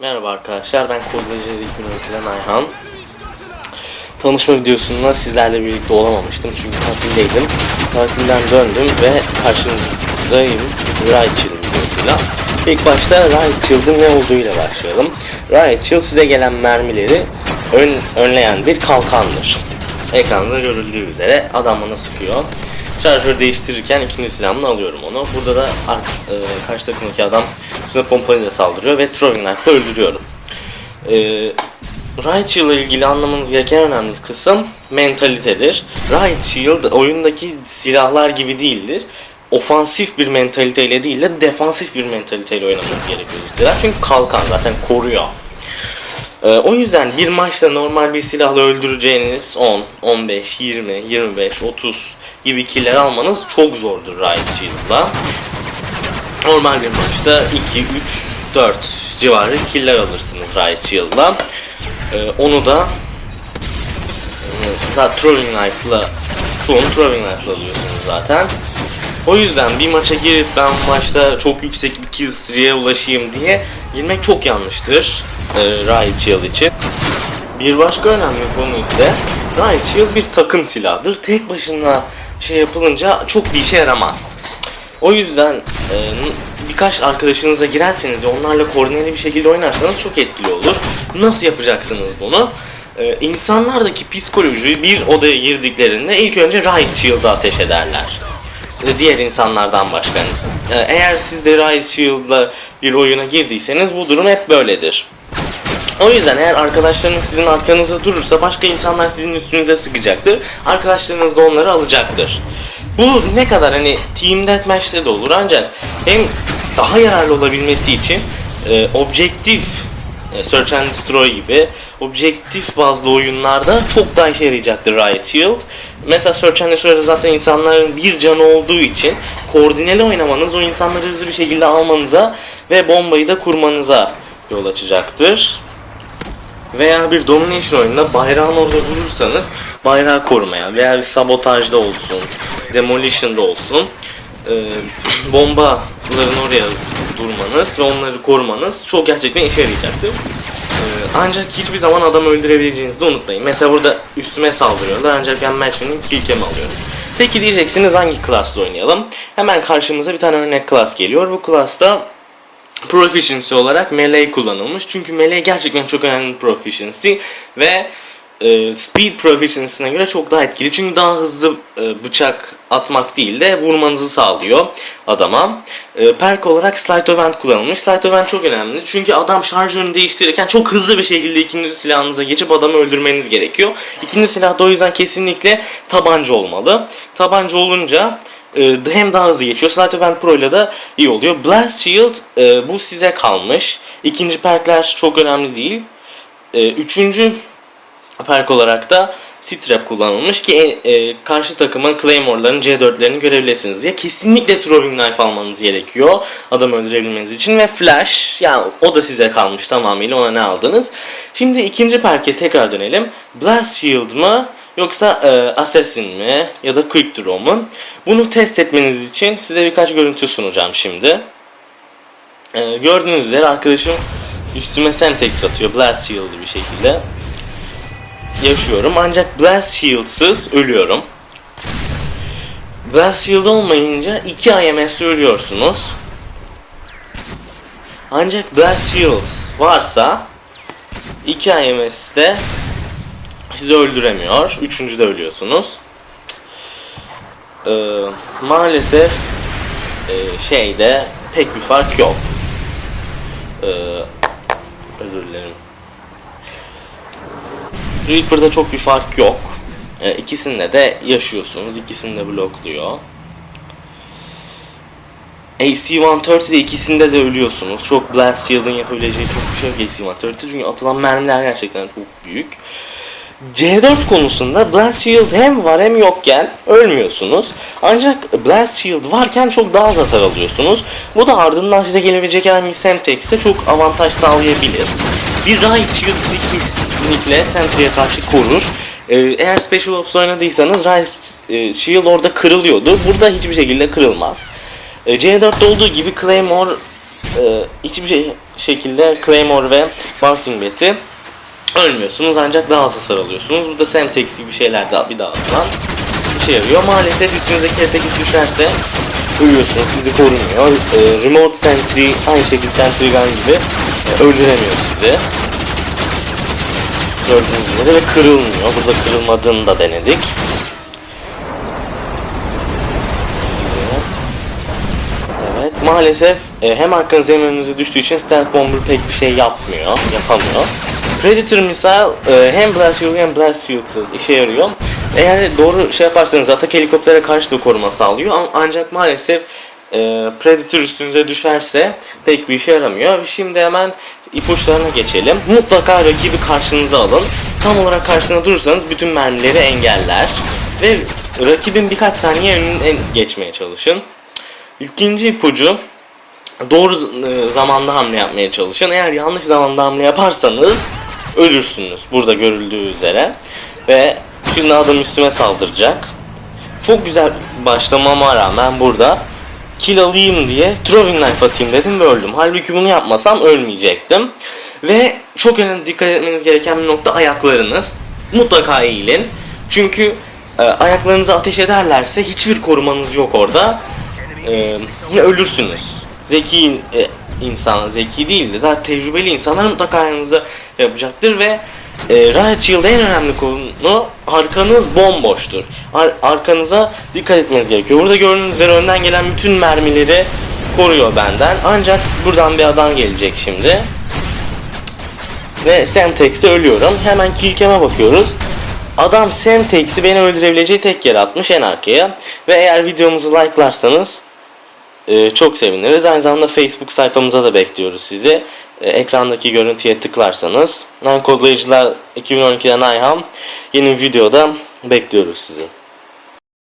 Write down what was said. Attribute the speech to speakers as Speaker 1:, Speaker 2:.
Speaker 1: Merhaba arkadaşlar, ben ilk üretilen Ayhan. Tanışma videosunda sizlerle birlikte olamamıştım çünkü tatildeydim. Tatilden döndüm ve karşınızdayım Riot Shield videosuyla. İlk başta Riot Shield'ın ne olduğuyla başlayalım. Riot Shield size gelen mermileri ön, önleyen bir kalkandır. Ekranda görüldüğü üzere adam bana sıkıyor. Şarjör değiştirirken ikinci silahımla alıyorum onu. Burada da e, karşı takımdaki adam üstüne pompalıyla saldırıyor ve knife'la öldürüyorum. E, Riot Shield ile ilgili anlamanız gereken önemli kısım mentalitedir. Riot Shield oyundaki silahlar gibi değildir. Ofansif bir mentaliteyle değil de defansif bir mentaliteyle oynamanız gerekiyor silah. Çünkü kalkan zaten koruyor. Ee, o yüzden bir maçta normal bir silahla öldüreceğiniz 10, 15, 20, 25, 30 gibi killer almanız çok zordur Riot Shield'la. Normal bir maçta 2, 3, 4 civarı killer alırsınız Shield'la. Ee, onu da e, zaten throwing knife'la çoğunu throwing knife'la alıyorsunuz zaten. O yüzden bir maça girip ben bu maçta çok yüksek bir kill streak'e ulaşayım diye girmek çok yanlıştır e, Riot Shield için. Bir başka önemli konu ise Shield bir takım silahıdır. Tek başına şey yapılınca çok bir işe yaramaz. O yüzden birkaç arkadaşınıza girerseniz onlarla koordineli bir şekilde oynarsanız çok etkili olur. Nasıl yapacaksınız bunu? E, insanlardaki psikolojiyi bir odaya girdiklerinde ilk önce Riot Shield'a ateş ederler e, diğer insanlardan başka. E, Eğer siz de Riot Shield'la bir oyuna girdiyseniz bu durum hep böyledir. O yüzden eğer arkadaşlarınız sizin arkanızda durursa başka insanlar sizin üstünüze sıkacaktır. Arkadaşlarınız da onları alacaktır. Bu ne kadar hani Team Deathmatch'te de olur ancak hem daha yararlı olabilmesi için e, objektif e, Search and Destroy gibi objektif bazlı oyunlarda çok daha işe yarayacaktır Riot Shield. Mesela Search and Destroy'da zaten insanların bir canı olduğu için koordineli oynamanız o insanları hızlı bir şekilde almanıza ve bombayı da kurmanıza yol açacaktır. Veya bir domination oyununda bayrağın orada durursanız bayrağı korumaya veya bir sabotajda olsun, demolition'da olsun e, bombaların oraya durmanız ve onları korumanız çok gerçekten işe yarayacaktır. E, ancak hiçbir zaman adam öldürebileceğinizi de unutmayın. Mesela burada üstüme saldırıyorlar ancak ben matchwinning killcam alıyorum. Peki diyeceksiniz hangi class'ta oynayalım? Hemen karşımıza bir tane örnek class geliyor. Bu class'ta proficiency olarak melee kullanılmış. Çünkü melee gerçekten çok önemli proficiency ve e, speed proficiency'ne göre çok daha etkili. Çünkü daha hızlı e, bıçak atmak değil de vurmanızı sağlıyor adama. E, perk olarak slide of hand kullanılmış. Slide of hand çok önemli. Çünkü adam şarjörünü değiştirirken çok hızlı bir şekilde ikinci silahınıza geçip adamı öldürmeniz gerekiyor. İkinci silah da o yüzden kesinlikle tabanca olmalı. Tabanca olunca e, hem daha hızlı geçiyor. Slide of Hand Pro ile de iyi oluyor. Blast Shield e, bu size kalmış. İkinci perkler çok önemli değil. E, üçüncü perk olarak da Strap kullanılmış ki e, karşı takımın Claymore'ların C4'lerini görebilirsiniz diye. Kesinlikle Throwing Knife almanız gerekiyor adamı öldürebilmeniz için ve Flash yani o da size kalmış tamamıyla ona ne aldınız. Şimdi ikinci perke tekrar dönelim. Blast Shield mı yoksa e, Assassin mi ya da Quick Draw mu? Bunu test etmeniz için size birkaç görüntü sunacağım şimdi. E, gördüğünüz üzere arkadaşım üstüme Semtex atıyor Blast Shield'ı bir şekilde yaşıyorum ancak Blast Shield'sız ölüyorum. Blast Shield olmayınca 2 IMS'de ölüyorsunuz. Ancak Blast Shield varsa 2 IMS'de sizi öldüremiyor. Üçüncüde ölüyorsunuz. Ee, maalesef e, şeyde pek bir fark yok. Ee, özür dilerim. Reaper'da çok bir fark yok. E, ikisinde de yaşıyorsunuz. İkisini de blokluyor. AC-130'de ikisinde de ölüyorsunuz. Çok Blast Shield'ın yapabileceği çok bir şey yok AC-130'de. Çünkü atılan mermiler gerçekten çok büyük. C4 konusunda Blast Shield hem var hem yokken ölmüyorsunuz. Ancak Blast Shield varken çok daha az hasar alıyorsunuz. Bu da ardından size gelebilecek herhangi bir Semtex çok avantaj sağlayabilir. Bir Riot Shield 8 teknikle Sentry'e karşı korur. Ee, eğer Special Ops oynadıysanız Rise e, Shield orada kırılıyordu. Burada hiçbir şekilde kırılmaz. E, C4'te olduğu gibi Claymore e, hiçbir şey, şekilde Claymore ve Bouncing Bat'i ölmüyorsunuz ancak daha az hasar alıyorsunuz. Bu da Semtex gibi şeyler daha bir daha atılan işe yarıyor. Maalesef üstünüzdeki etek düşerse uyuyorsunuz, sizi korumuyor. E, Remote Sentry, aynı şekilde Sentry Gun gibi öldüremiyor sizi. Gördüğünüz gibi ve kırılmıyor. Burada kırılmadığını da denedik. Evet maalesef e, hem arkanıza hem önünüze düştüğü için Stealth Bomber pek bir şey yapmıyor, yapamıyor. Predator Missile e, hem Blast Shield hem Blast Shield'sız işe yarıyor. Eğer doğru şey yaparsanız atak helikoptere karşı da koruma sağlıyor ama ancak maalesef e, Predator üstünüze düşerse pek bir işe yaramıyor. Şimdi hemen ipuçlarına geçelim. Mutlaka rakibi karşınıza alın. Tam olarak karşısında durursanız bütün mermileri engeller. Ve rakibin birkaç saniye önüne geçmeye çalışın. İkinci ipucu doğru e, zamanda hamle yapmaya çalışın. Eğer yanlış zamanda hamle yaparsanız ölürsünüz. Burada görüldüğü üzere. Ve şimdi adam üstüme saldıracak. Çok güzel başlamama rağmen burada kill alayım diye throwing knife atayım dedim ve öldüm. Halbuki bunu yapmasam ölmeyecektim. Ve çok önemli dikkat etmeniz gereken bir nokta ayaklarınız. Mutlaka eğilin. Çünkü e, ayaklarınızı ateş ederlerse hiçbir korumanız yok orada. E, ölürsünüz. Zeki e, insan, zeki değil de daha tecrübeli insanlar mutlaka ayağınıza yapacaktır ve e, Riot Shield'da en önemli konu arkanız bomboştur. Ar- arkanıza dikkat etmeniz gerekiyor. Burada gördüğünüz üzere önden gelen bütün mermileri koruyor benden. Ancak buradan bir adam gelecek şimdi. Ve Semtex'e ölüyorum. Hemen killcam'e bakıyoruz. Adam Semtex'i beni öldürebileceği tek yer atmış en arkaya. Ve eğer videomuzu like'larsanız e, çok seviniriz. Aynı zamanda Facebook sayfamıza da bekliyoruz sizi. E, ekrandaki görüntüye tıklarsanız. Ben kodlayıcılar 2012'den Ayhan. Yeni videoda bekliyoruz sizi.